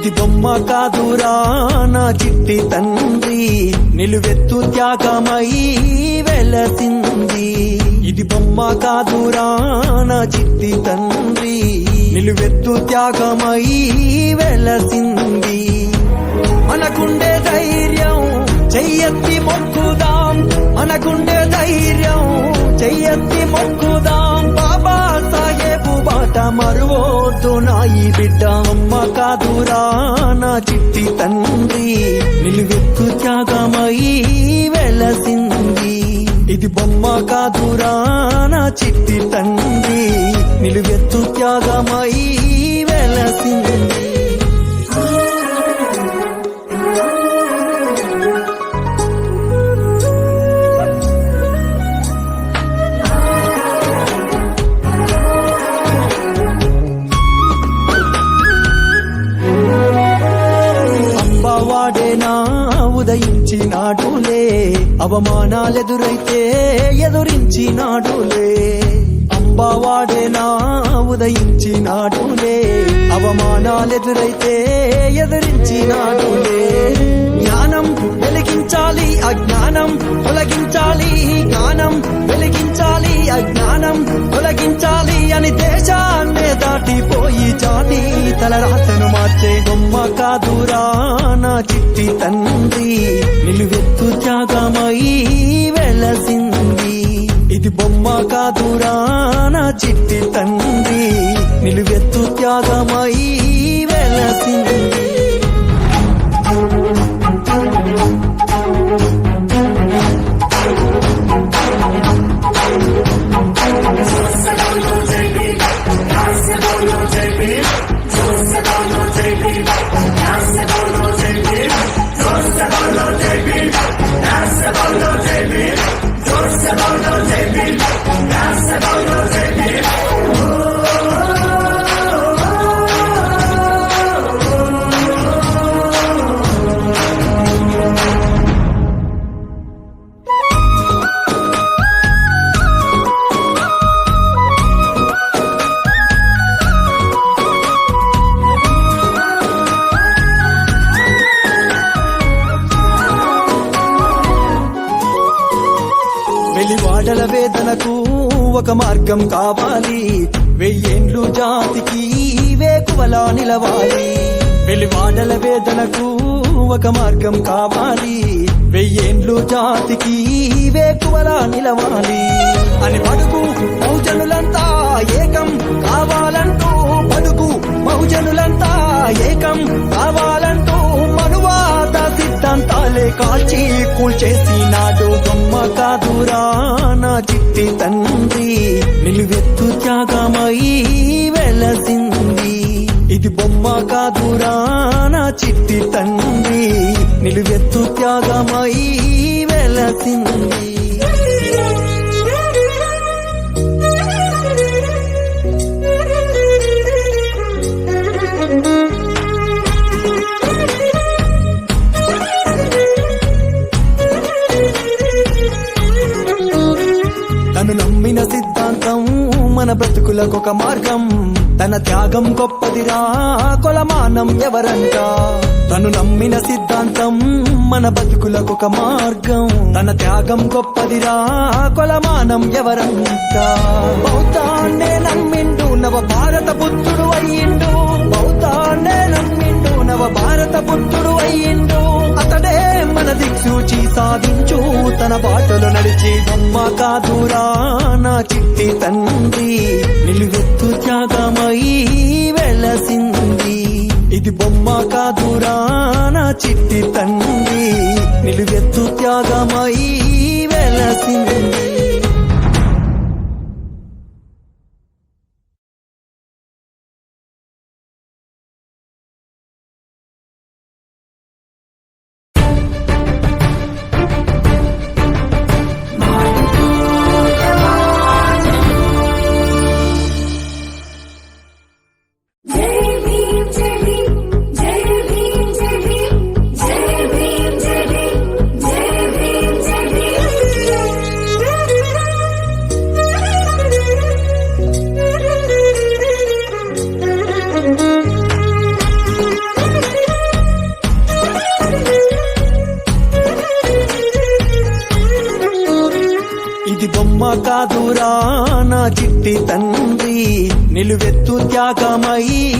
ఇది బొమ్మ కాదురా నా చిట్టి తండ్రి. నిలువెత్తు త్యాగమై వెలసింది. ఇది బొమ్మ కాదురా నా చిట్టి తండ్రి. నిలువెత్తు త్యాగమై వెలసింది. మనకుండే ధైర్యం చెయ్యత్తి మొక్కు మరువోద్దు నా ఈ బిడ్డ అమ్మ కాదురా నా చిట్టి తండ్రి. నిలువెత్తు త్యాగమై వెలసింది. ఇది బొమ్మ కాదురా నా చిట్టి తండ్రి. నిలువెత్తు త్యాగమై నాటులే అవమానాలెదురైతే ఎదురించినాడులే ఉదయించి ఉదయించినాడులే అవమానాలెదురైతే ఎదురించినాడులే జ్ఞానం వెలిగించాలి అజ్ఞానం తొలగించాలి. జ్ఞానం వెలిగించాలి అజ్ఞానం తొలగించాలి అని దేశా జాతి తల రాతను మార్చే బొమ్మ కాదురా నా చిట్టి తండ్రి. నిలువెత్తు త్యాగమై వెలసింది. ఇది బొమ్మ కాదురా నా చిట్టి తండ్రి. నిలువెత్తు త్యాగమై వెలసింది. believe I can go వెలివాడల వేదనకు ఒక మార్గం కావాలి. వెయ్యేండ్లు జాతికి వేకువలా నిలవాలి. వెలివాడల వేదనకు ఒక మార్గం కావాలి. వెయ్యేండ్లు జాతికి వేకువలా నిలవాలి. అని పడుకు బహుజనులంతా ఏకం కావాలంటూ పడుకు బహుజనులంతా ఏకం కావాలంటూ మనువాద సిద్ధాంతాలే కాల్చి కూల్చేసినాడు బొమ్మ కాదురా నా చిట్టి తండ్రి. నిలువెత్తు త్యాగమై వెలసింది. ఇది బొమ్మ కాదురా నా చిట్టి తండ్రి. నిలువెత్తు త్యాగమై వెలసింది. తను నమ్మిన సిద్ధాంతం మన బ్రతుకులకొక మార్గం. తన త్యాగం గొప్పదిరా కొలమానం ఎవరంట? తను నమ్మిన సిద్ధాంతం మన బతుకులకొక మార్గం. తన త్యాగం గొప్పదిరా కొలమానం ఎవరంట? బౌద్ధాన్నే నమ్మిండు నవ భారత బుద్ధుడు అయ్యిండు. బౌద్ధాన్నే నమ్మిండు నవ భారత బుద్ధుడు అయ్యిండు. అతడే మన దిక్సూచి సాధించు తన బాటలు నడిచి బొమ్మ కాదురా నా చిట్టి తండ్రి. నిలువెత్తు త్యాగమై వెలసింది. ఇది బొమ్మ కాదురా నా చిట్టి తండ్రి. నిలువెత్తు త్యాగమై వెలసింది. కాదురా నా చిట్టి తండ్రి. నిలువెత్తు త్యాగమై